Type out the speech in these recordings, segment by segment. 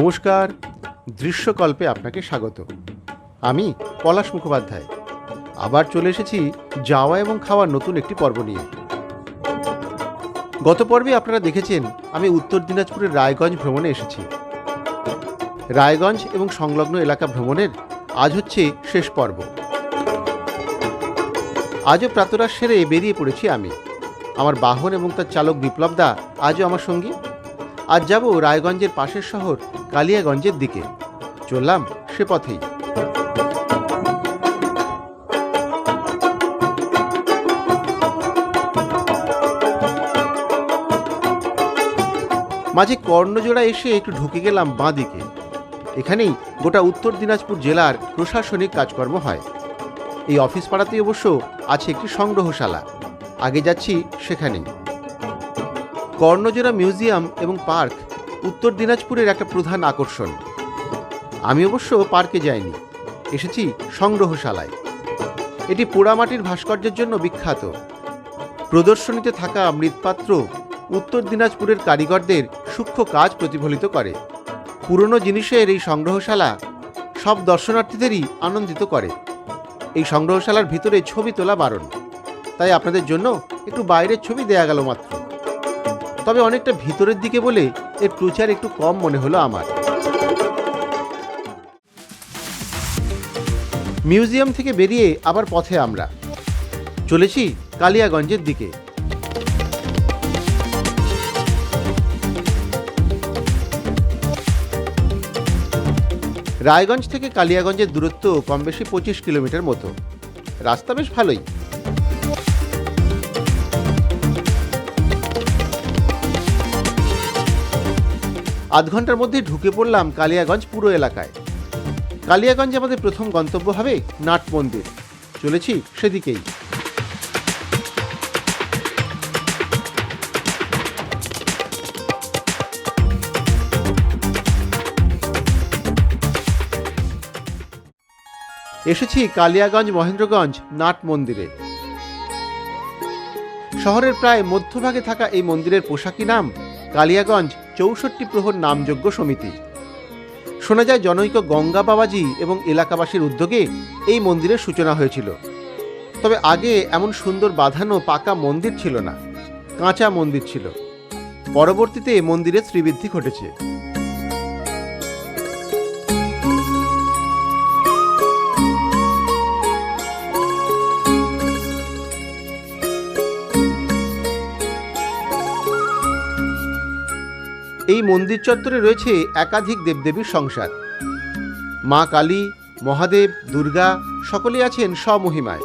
নমস্কার, দৃশ্যকল্পে আপনাকে স্বাগত। আমি পলাশ মুখোপাধ্যায়। আবার চলে এসেছি যাওয়া এবং খাওয়ার নতুন একটি পর্ব নিয়ে। গত পর্বে আপনারা দেখেছেন, আমি উত্তর দিনাজপুরের রায়গঞ্জ ভ্রমণে এসেছি। রায়গঞ্জ এবং সংলগ্ন এলাকা ভ্রমণের আজ হচ্ছে শেষ পর্ব। আজও প্রাতরাশ সেরে বেরিয়ে পড়েছি আমি। আমার বাহন এবং তার চালক বিপ্লব দা আজও আমার সঙ্গী। আজ যাব রায়গঞ্জের পাশের শহর কালিয়াগঞ্জের দিকে। চললাম সে পথেই। মাঝে কর্ণজোড়া এসে একটু ঢুকে গেলাম বাঁ দিকে। এখানেই গোটা উত্তর দিনাজপুর জেলার প্রশাসনিক কাজকর্ম হয়। এই অফিস পাড়াতে অবশ্য আছে একটি সংগ্রহশালা। আগে যাচ্ছি সেখানেই। কর্ণজোড়া মিউজিয়াম এবং পার্ক উত্তর দিনাজপুরের একটা প্রধান আকর্ষণ। আমি অবশ্য পার্কে যাইনি। এসেছি সংগ্রহশালায়। এটি পোড়ামাটির ভাস্কর্যের জন্য বিখ্যাত। প্রদর্শনীতে থাকা মৃৎপাত্র উত্তর দিনাজপুরের কারিগরদের সূক্ষ্ম কাজ প্রতিফলিত করে। পুরনো জিনিসের এই সংগ্রহশালা সব দর্শনার্থীদেরই আনন্দিত করে। এই সংগ্রহশালার ভিতরে ছবি তোলা বারণ। তাই আপনাদের জন্য একটু বাইরের ছবি দেয়া গেল মাত্র। তবে অনেকটা ভিতরের দিকে বলে এর প্রচার একটু কম মনে হলো আমার। মিউজিয়াম থেকে বেরিয়ে আবার পথে আমরা। চলেছি কালিয়াগঞ্জের দিকে। রায়গঞ্জ থেকে কালিয়াগঞ্জের দূরত্ব কম বেশি পঁচিশ কিলোমিটার মতো। রাস্তা বেশ ভালোই। আধ ঘণ্টার মধ্যে ঢুকে পড়লাম কালিয়াগঞ্জ পুরো এলাকায়। কালিয়াগঞ্জ আমাদের প্রথম গন্তব্য হবে নাট মন্দির। চলেছি সেদিকেই। এসেছি কালিয়াগঞ্জ মহেন্দ্রগঞ্জ নাট মন্দিরে। শহরের প্রায় মধ্যভাগে থাকা এই মন্দিরের পোশাকি নাম কালিয়াগঞ্জ চৌষট্টি প্রহর নামযোগ্য সমিতি। শোনা যায় জনৈক গঙ্গা বাবাজি এবং এলাকাবাসীর উদ্যোগে এই মন্দিরের সূচনা হয়েছিল। তবে আগে এমন সুন্দর বাঁধানো পাকা মন্দির ছিল না, কাঁচা মন্দির ছিল। পরবর্তীতে মন্দিরের শ্রীবৃদ্ধি ঘটেছে। এই মন্দির চত্বরে রয়েছে একাধিক দেবদেবীর সংসার। মা কালী মহাদেব দুর্গা সকলেই আছেন স্বমহিমায়।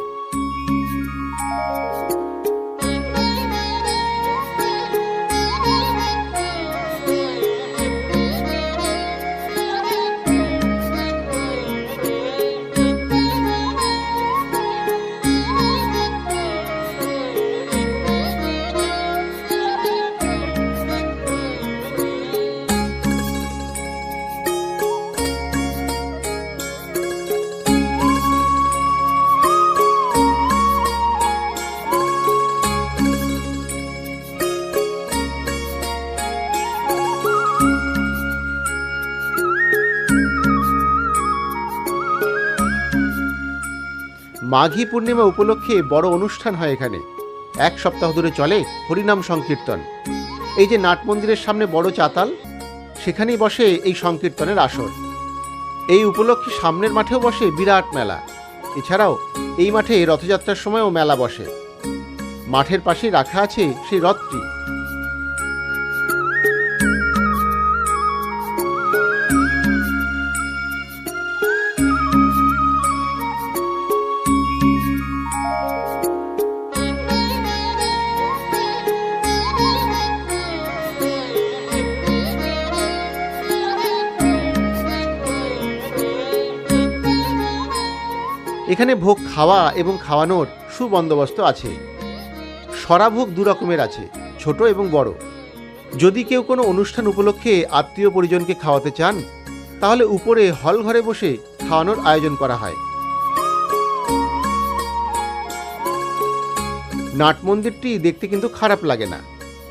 মাঘী পূর্ণিমা উপলক্ষে বড় অনুষ্ঠান হয় এখানে। এক সপ্তাহ ধরে চলে হরিনাম সংকীর্তন। এই যে নাট মন্দিরের সামনে বড় চাতাল, সেখানেই বসে এই সংকীর্তনের আসর। এই উপলক্ষে সামনের মাঠেও বসে বিরাট মেলা। এছাড়াও এই মাঠে রথযাত্রার সময়ও মেলা বসে। মাঠের পাশেই রাখা আছে সেই রথটি। এখানে ভোগ খাওয়া এবং খাওয়ানোর সুবন্দোবস্ত আছে। সরাভোগ দু রকমের আছে, ছোট এবং বড়। যদি কেউ কোনো অনুষ্ঠান উপলক্ষে আত্মীয় পরিজনকে খাওয়াতে চান, তাহলে উপরে হল ঘরে বসে খাওয়ানোর আয়োজন করা হয়। নাট মন্দিরটি দেখতে কিন্তু খারাপ লাগে না।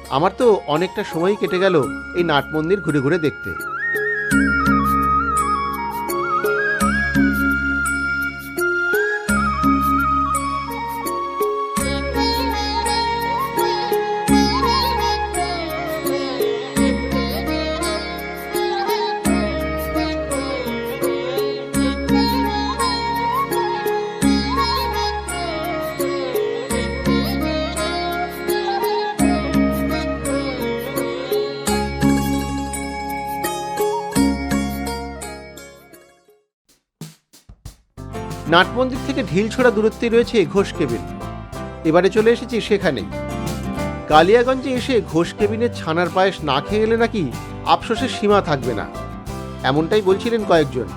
আমার তো অনেকটা সময় কেটে গেল এই নাট মন্দির ঘুরে ঘুরে দেখতে। নাট মন্দির থেকে ঢিল ছোড়া দূরত্বে রয়েছে ঘোষ কেবিন। এবারে চলে এসেছি সেখানেই কালিয়াগঞ্জে এসে ঘোষ কেবিনের ছানার পায়েস না খেয়ে গেলে নাকি আফসোসের সীমা থাকবে না। এমনটাই বলছিলেন কয়েকজন।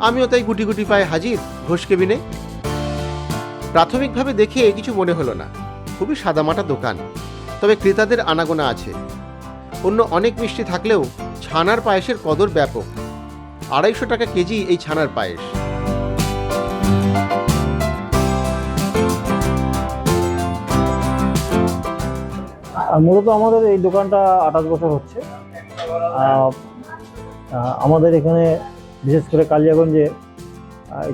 আমিও তাই গুটি গুটি পায়ে হাজির ঘোষ কেবিনে। প্রাথমিকভাবে দেখে কিছু মনে হলো না। খুবই সাদামাটা দোকান। তবে ক্রেতাদের আনাগোনা আছে। অন্য অনেক মিষ্টি থাকলেও ছানার পায়েসের কদর ব্যাপক। আড়াইশো টাকা কেজি এই ছানার পায়েস। আর মূলত আমাদের এই দোকানটা আঠাশ বছর হচ্ছে। আমাদের এখানে বিশেষ করে কালিয়াগঞ্জে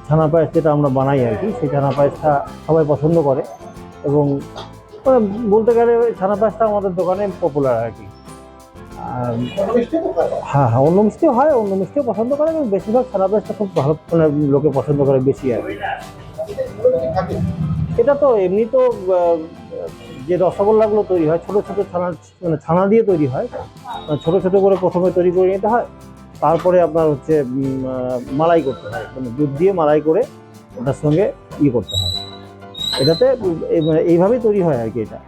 ছানা পায়েস যেটা আমরা বানাই আর কি, সেই ছানা পায়েসটা সবাই পছন্দ করে এবং বলতে গেলে ছানা পায়েসটা আমাদের দোকানে পপুলার আর কি। হ্যাঁ হ্যাঁ অন্য মিষ্টিও হয়, অন্য মিষ্টিও পছন্দ করে এবং বেশিরভাগ ছানা পায়েসটা খুব ভালো মানে লোকে পছন্দ করে বেশি আর কি। এটা তো এমনি তো যে রসগোল্লাগুলো তৈরি হয় ছোট ছোট ছানা মানে ছানা দিয়ে তৈরি হয় ছোট ছোট করে প্রথমে তৈরি করে নিতে হয় তারপরে আপনার হচ্ছে মালাই করতে হয় মানে দুধ দিয়ে মালাই করে ওটার সঙ্গে ই করতে হয়। এটাতে মানে এইভাবেই তৈরি হয় আর কি এটা।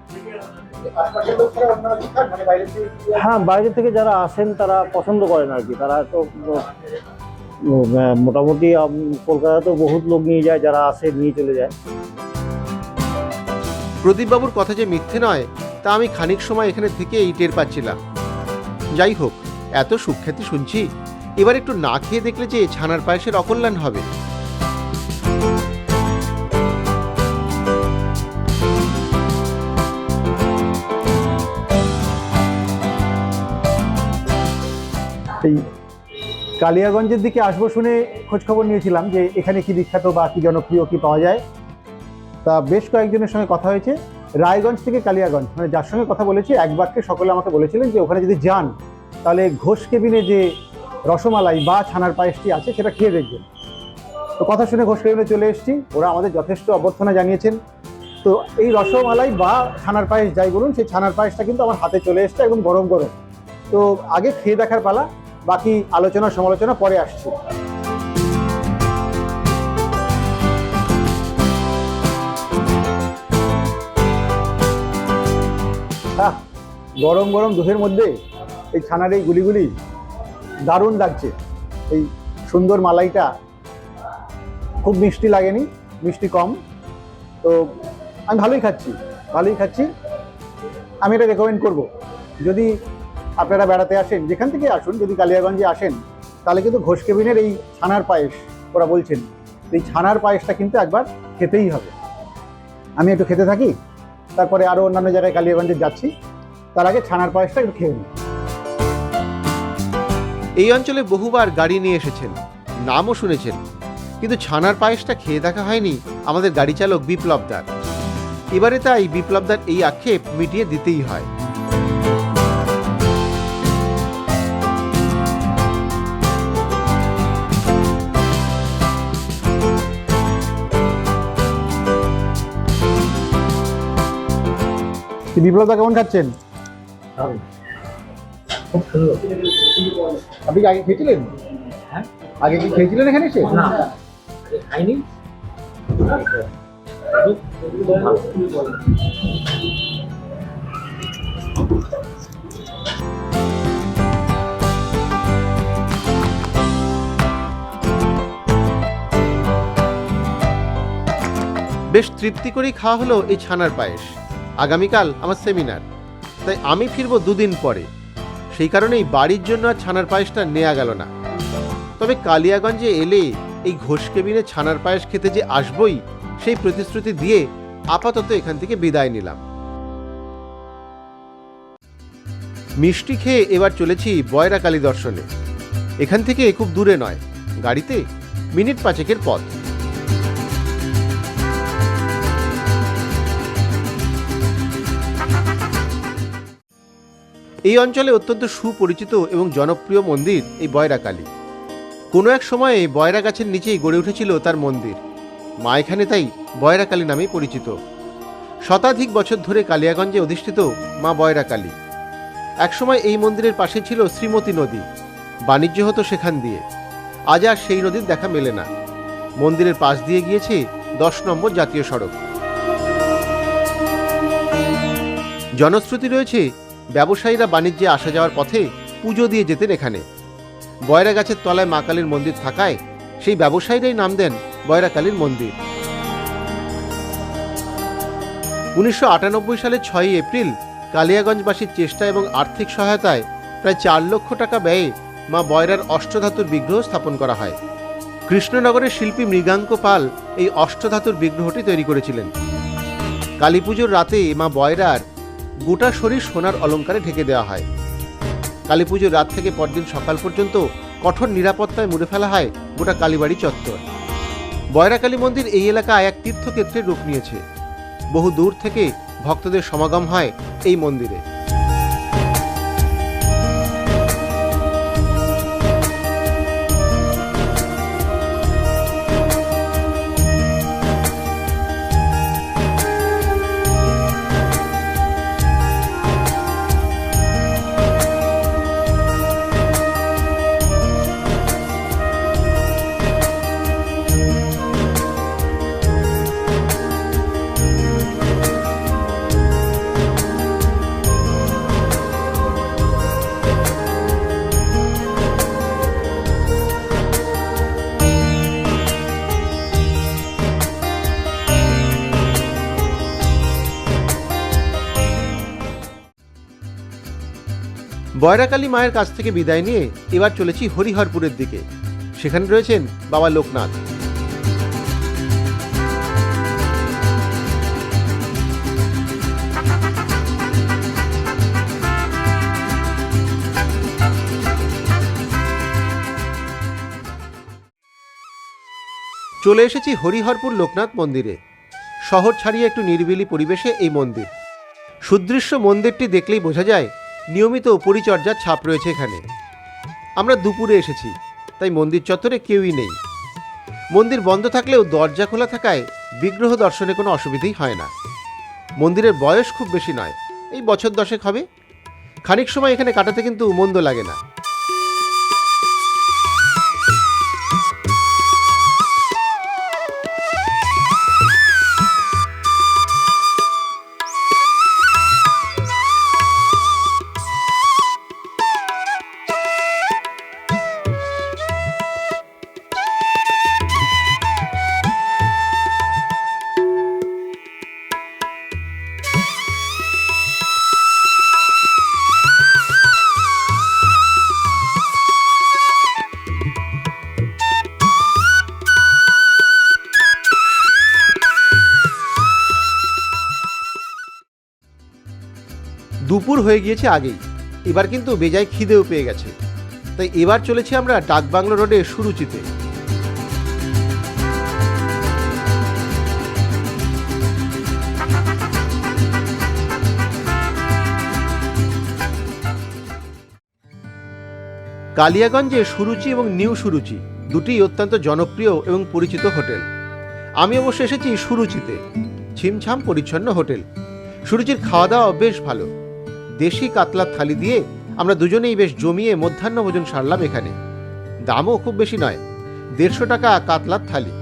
হ্যাঁ বাইরে থেকে যারা আসেন তারা পছন্দ করেন আর কি তারা তো মোটামুটি উম, কলকাতাতেও বহুত লোক নিয়ে যায় যারা আসে নিয়ে চলে যায়। প্রদীপবাবুর কথা যে মিথ্যে নয়, তা আমি খানিক সময় এখানে থেকে এই টের পাচ্ছিলাম। যাই হোক, এত সুখ্যাতি শুনছি, এবার একটু না খেয়ে দেখলে যে ছানার পায়েসের অকল্যাণ হবে। এই কালিয়াগঞ্জের দিকে আসব শুনে খোঁজখবর নিয়েছিলাম যে এখানে কি বিখ্যাত বা কি জনপ্রিয় কি পাওয়া যায়। তা বেশ কয়েকজনের সঙ্গে কথা হয়েছে। রায়গঞ্জ থেকে কালিয়াগঞ্জ মানে যার সঙ্গে কথা বলেছি, এক বাক্যে সকলে আমাকে বলেছিলেন যে ওখানে যদি যান, তাহলে ঘোষ কেবিনে যে রসমালাই বা ছানার পায়েসটি আছে, সেটা খেয়ে দেখবেন। তো কথা শুনে ঘোষ কেবিনে চলে এসেছি। ওরা আমাদের যথেষ্ট অভ্যর্থনা জানিয়েছেন। তো এই রসমালাই বা ছানার পায়েস যাই বলুন, সেই ছানার পায়েসটা কিন্তু আমার হাতে চলে এসছে একদম গরম গরম। তো আগে খেয়ে দেখার পালা, বাকি আলোচনা সমালোচনা পরে আসছে। আহ, গরম গরম দুধের মধ্যে এই ছানার এই গুলিগুলি দারুণ লাগছে। এই সুন্দর মালাইটা খুব মিষ্টি লাগেনি মিষ্টি কম। তো আমি ভালোই খাচ্ছি ভালোই খাচ্ছি। আমি এটা রেকমেন্ড করব। যদি আপনারা বেড়াতে আসেন যেখান থেকে আসুন যদি কালিয়াগঞ্জে আসেন তাহলে কিন্তু ঘোষ কেবিনের এই ছানার পায়েস ওরা বলছেন। এই ছানার পায়েসটা কিন্তু একবার খেতেই হবে। আমি একটু খেতে থাকি? তারপরে আরও অন্যান্য জায়গায় কালিয়াগঞ্জে যাচ্ছি। তার আগে ছানার পায়েসটা একটু খেয়ে নিই। এই অঞ্চলে বহুবার গাড়ি নিয়ে এসেছেন, নামও শুনেছেন, কিন্তু ছানার পায়েসটা খেয়ে দেখা হয়নি আমাদের গাড়ি চালক বিপ্লবদার। এবারে তাই বিপ্লবদার এই আক্ষেপ মিটিয়ে দিতেই হয়। বিপ্লবদা কেমন খাচ্ছেন? আপনি কি আগে খেয়েছিলেন? হ্যাঁ? আগে কি খেয়েছিলেন এখানে এসে? না। খাইনি। বেশ তৃপ্তি করেই খাওয়া হলো এই ছানার পায়েস। আগামীকাল আমার সেমিনার। তাই আমি ফিরবো দুদিন পরে। সেই কারণেই বাড়ির জন্য আর ছানার পায়েসটা নেওয়া গেল না। তবে কালিয়াগঞ্জে এলে এই ঘোষ কেবিনে ছানার পায়েস খেতে যে আসবই, সেই প্রতিশ্রুতি দিয়ে আপাতত এখান থেকে বিদায় নিলাম। মিষ্টি খেয়ে এবার চলেছি বয়রা কালী দর্শনে। এখান থেকে খুব দূরে নয়। গাড়িতে মিনিট পাঁচেকের পথ। এই অঞ্চলে অত্যন্ত সুপরিচিত এবং জনপ্রিয় মন্দির এই বয়রাকালী। কোনো এক সময়ে বয়রা গাছের নিচেই গড়ে উঠেছিল তার মন্দির। মা এখানে তাই বয়রাকালী নামেই পরিচিত। শতাধিক বছর ধরে কালিয়াগঞ্জে অধিষ্ঠিত মা বয়রাকালী। একসময় এই মন্দিরের পাশে ছিল শ্রীমতী নদী। বাণিজ্য হতো সেখান দিয়ে। আজ আর সেই নদীর দেখা মেলে না। মন্দিরের পাশ দিয়ে গিয়েছে দশ নম্বর জাতীয় সড়ক। জনশ্রুতি রয়েছে ব্যবসায়ীরা বাণিজ্যে আসা যাওয়ার পথে পুজো দিয়ে যেতেন এখানে। বয়রা গাছের তলায় মা কালীর মন্দির থাকায় সেই ব্যবসায়ীরাই নাম দেন বয়রা কালীর মন্দির। উনিশশো সালের ছয়ই এপ্রিল কালিয়াগঞ্জবাসীর চেষ্টা এবং আর্থিক সহায়তায় প্রায় চার লক্ষ টাকা ব্যয়ে মা বয়রার অষ্টধাতুর বিগ্রহ স্থাপন করা হয়। কৃষ্ণনগরের শিল্পী মৃগাঙ্ক পাল এই অষ্টধাতুর বিগ্রহটি তৈরি করেছিলেন। কালী পুজোর রাতে মা বয়রার গোটা শরীর সোনার অলঙ্কারে ঢেকে দেওয়া হয়। কালী পুজোর রাত থেকে পরদিন সকাল পর্যন্ত কঠোর নিরাপত্তায় মুড়ে ফেলা হয় গোটা কালীবাড়ি চত্বর। বয়রাকালী মন্দির এই এলাকায় এক তীর্থক্ষেত্রে রূপ নিয়েছে। বহু দূর থেকে ভক্তদের সমাগম হয় এই মন্দিরে। বয়রাকালী মায়ের কাছ থেকে বিদায় নিয়ে এবার চলেছি হরিহরপুরের দিকে। সেখানে রয়েছেন বাবা লোকনাথ। চলে এসেছি হরিহরপুর লোকনাথ মন্দিরে। শহর ছাড়িয়ে একটু নিরিবিলি পরিবেশে এই মন্দির। সুদৃশ্য মন্দিরটি দেখলেই বোঝা যায় নিয়মিত পরিচর্যার ছাপ রয়েছে এখানে। আমরা দুপুরে এসেছি, তাই মন্দির চত্বরে কেউই নেই। মন্দির বন্ধ থাকলেও দরজা খোলা থাকায় বিগ্রহ দর্শনে কোনো অসুবিধেই হয় না। মন্দিরের বয়স খুব বেশি নয়, এই বছর দশেক হবে। খানিক সময় এখানে কাটাতে কিন্তু মন্দ লাগে না। দুপুর হয়ে গিয়েছে আগেই। এবার কিন্তু বেজায় খিদেও পেয়ে গেছে। তাই এবার চলেছি আমরা ডাকবাংলো রোডে সুরুচিতে। কালিয়াগঞ্জে সুরুচি এবং নিউ সুরুচি দুটি অত্যন্ত জনপ্রিয় এবং পরিচিত হোটেল। আমি অবশ্য এসেছি সুরুচিতে, ছিমছাম পরিচ্ছন্ন হোটেল। সুরুচির খাওয়া দাওয়া বেশ ভালো। দেশি কাতলার থালি দিয়ে আমরা দুজনেই বেশ জমিয়ে মধ্যাহ্ন ভোজন সারলাম এখানে। দামও খুব বেশি নয়, দেড়শো টাকা কাতলার থালি।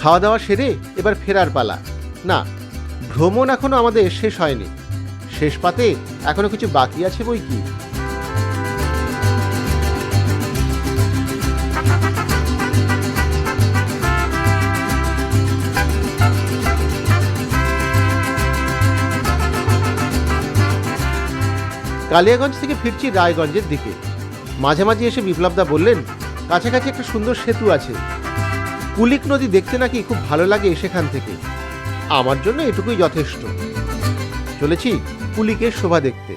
খাওয়া দাওয়া সেরে এবার ফেরার পালা। না, ভ্রমণ এখনও আমাদের শেষ হয়নি। শেষ পাতে এখনও কিছু বাকি আছে বই কি? কালিয়াগঞ্জ থেকে ফিরছি রায়গঞ্জের দিকে। মাঝে মাঝে এসে বিপ্লবদা বললেন, কাছাকাছি একটা সুন্দর সেতু আছে। কুলিক নদী দেখতে নাকি খুব ভালো লাগে সেখান থেকে। আমার জন্য এটুকুই যথেষ্ট। চলেছি কুলিকের শোভা দেখতে।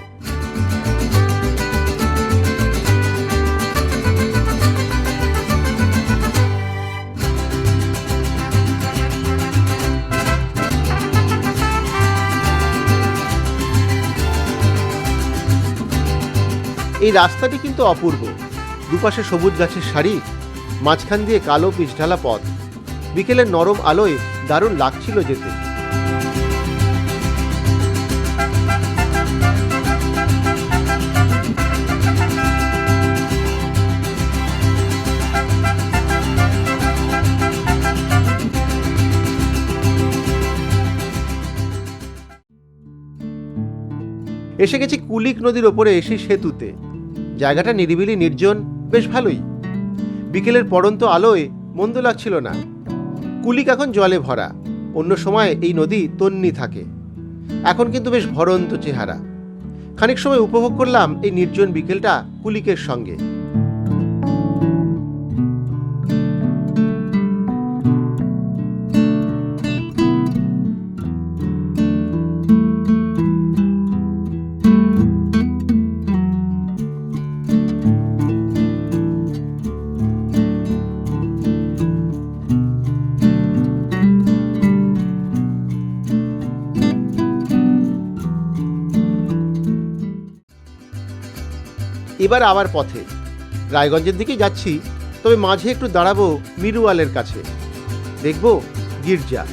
এই রাস্তাটি কিন্তু অপূর্ব। দুপাশে সবুজ গাছের সারি, মাঝখান দিয়ে কালো পিছঢালা পথ। বিকেলের নরম আলোয় দারুণ লাগছিল যেতে। এসে গেছি কুলিক নদীর ওপরে এসে সেতুতে। জায়গাটা নিরিবিলি, নির্জন, বেশ ভালোই। বিকেলের পড়ন্ত আলোয় মন্দ লাগছিল না। কুলিক এখন জলে ভরা। অন্য সময় এই নদী তন্নি থাকে। এখন কিন্তু বেশ ভরন্ত চেহারা। খানিক সময় উপভোগ করলাম এই নির্জন বিকেলটা কুলিকের সঙ্গে। এবার আবার পথে। রায়গঞ্জের দিকে যাচ্ছি, তবে মাঝে একটু দাঁড়াবো মিরুয়ালের কাছে। দেখব গির্জা।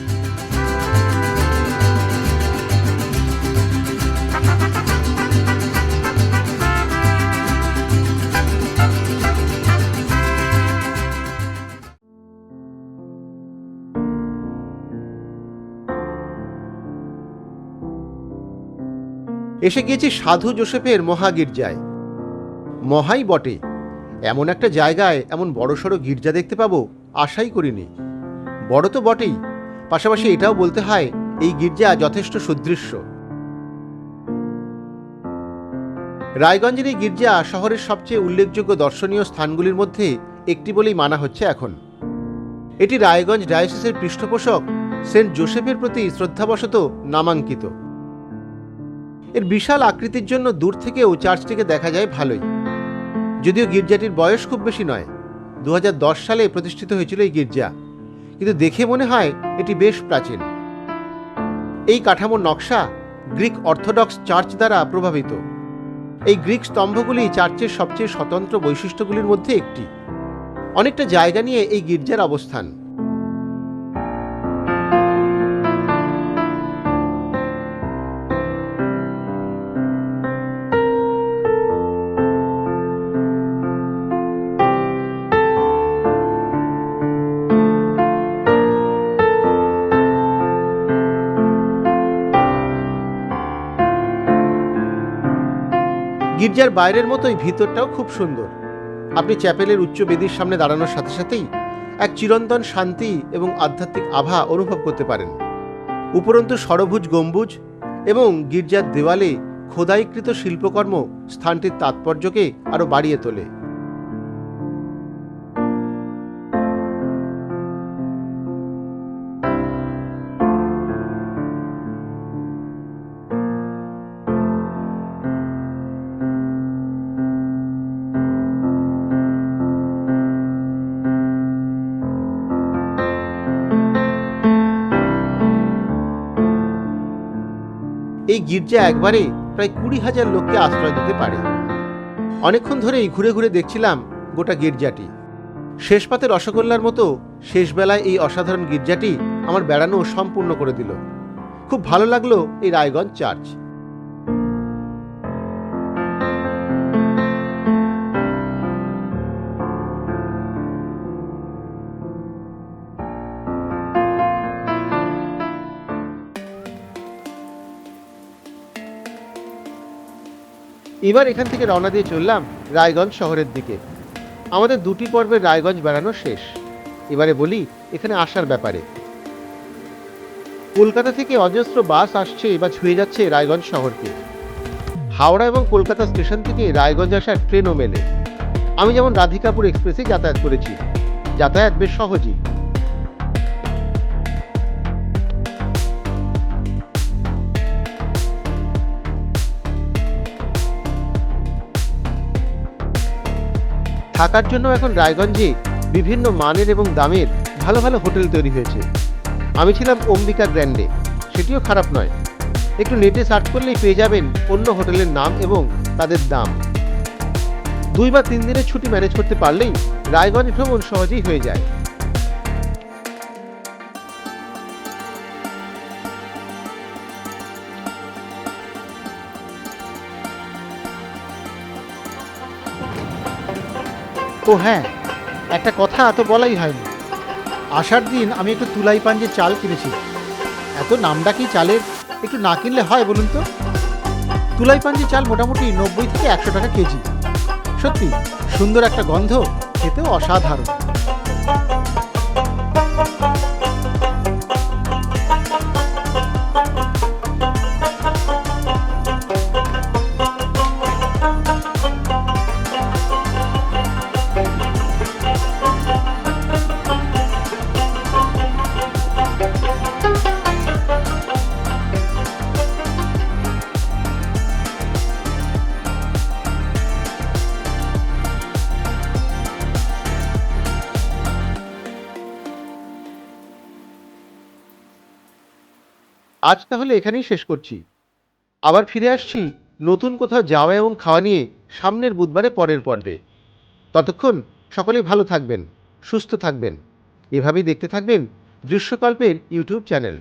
এসে গিয়েছি সাধু জোসেফের মহাগির্জায়। মহাই বটে। এমন একটা জায়গায় এমন বড়সড় গির্জা দেখতে পাবো, আশাই করিনি। বড় তো বটেই, পাশাপাশি এটাও বলতে হয়, এই গির্জা যথেষ্ট সুদৃশ্য। রায়গঞ্জের এই গির্জা শহরের সবচেয়ে উল্লেখযোগ্য দর্শনীয় স্থানগুলির মধ্যে একটি বলেই মানা হচ্ছে এখন। এটি রায়গঞ্জ ডায়োসিসের পৃষ্ঠপোষক সেন্ট জোসেফের প্রতি শ্রদ্ধাবশত নামাঙ্কিত। এর বিশাল আকৃতির জন্য দূর থেকেও চার্চটিকে দেখা যায় ভালোই। যদিও গির্জাটির বয়স খুব বেশি নয়। দু সালে প্রতিষ্ঠিত হয়েছিল এই গির্জা। কিন্তু দেখে মনে হয় এটি বেশ প্রাচীন। এই কাঠামোর নকশা গ্রিক অর্থোডক্স চার্চ দ্বারা প্রভাবিত। এই গ্রিক স্তম্ভগুলি চার্চের সবচেয়ে স্বতন্ত্র বৈশিষ্ট্যগুলির মধ্যে একটি। অনেকটা জায়গা নিয়ে এই গির্জার অবস্থান। গির্জার বাইরের মতোই ভিতরটাও খুব সুন্দর। আপনি চ্যাপেলের উচ্চ বেদির সামনে দাঁড়ানোর সাথে সাথেই এক চিরন্তন শান্তি এবং আধ্যাত্মিক আভা অনুভব করতে পারেন। উপরন্তু সরভুজ গম্বুজ এবং গির্জার দেওয়ালে খোদাইকৃত শিল্পকর্ম স্থানটির তাৎপর্যকে আরও বাড়িয়ে তোলে। গির্জা একবারে প্রায় কুড়ি হাজার লোককে আশ্রয় দিতে পারে। অনেকক্ষণ ধরেই ঘুরে ঘুরে দেখছিলাম গোটা গির্জাটি। শেষ পাতে রসগোল্লার মতো শেষবেলায় এই অসাধারণ গির্জাটি আমার বেড়ানো সম্পূর্ণ করে দিল। খুব ভালো লাগল এই রায়গঞ্জ চার্চ। এবার এখান থেকে রওনা দিয়ে চললাম রায়গঞ্জ শহরের দিকে। আমাদের দুটি পর্বের রায়গঞ্জ বেড়ানো শেষ। এবারে বলি এখানে আসার ব্যাপারে। কলকাতা থেকে অজস্র বাস আসছে বা ছুঁয়ে যাচ্ছে রায়গঞ্জ শহরকে। হাওড়া এবং কলকাতা স্টেশন থেকে রায়গঞ্জ আসার ট্রেনও মেলে। আমি যেমন রাধিকাপুর এক্সপ্রেসে যাতায়াত করেছি। যাতায়াত বেশ সহজই। থাকার জন্য এখন রায়গঞ্জে বিভিন্ন মানের এবং দামের ভালো ভালো হোটেল তৈরি হয়েছে। আমি ছিলাম অম্বিকা গ্র্যান্ডে। সেটিও খারাপ নয়। একটু নেটে সার্চ করলেই পেয়ে যাবেন অন্য হোটেলের নাম এবং তাদের দাম। দুই বা তিন দিনের ছুটি ম্যানেজ করতে পারলেই রায়গঞ্জ ভ্রমণ সহজেই হয়ে যায়। ও হ্যাঁ একটা কথা এত বলাই হয়নি। আসার দিন আমি একটু তুলাই পাঞ্জে চাল কিনেছি। এত নামডাকি চালের একটু না কিনলে হয় বলুন তো? তুলাই পাঞ্জি চাল মোটামুটি নব্বই থেকে একশো টাকা কেজি। সত্যি, সুন্দর একটা গন্ধ, খেতেও অসাধারণ। আজ তাহলে এখানেই শেষ করছি। আবার ফিরে আসছি নতুন কোথাও যাওয়া এবং খাওয়া নিয়ে সামনের বুধবারে পরের পর্বে। ততক্ষণ সকলেই ভালো থাকবেন, সুস্থ থাকবেন। এভাবেই দেখতে থাকবেন দৃশ্যকল্পের ইউটিউব চ্যানেল।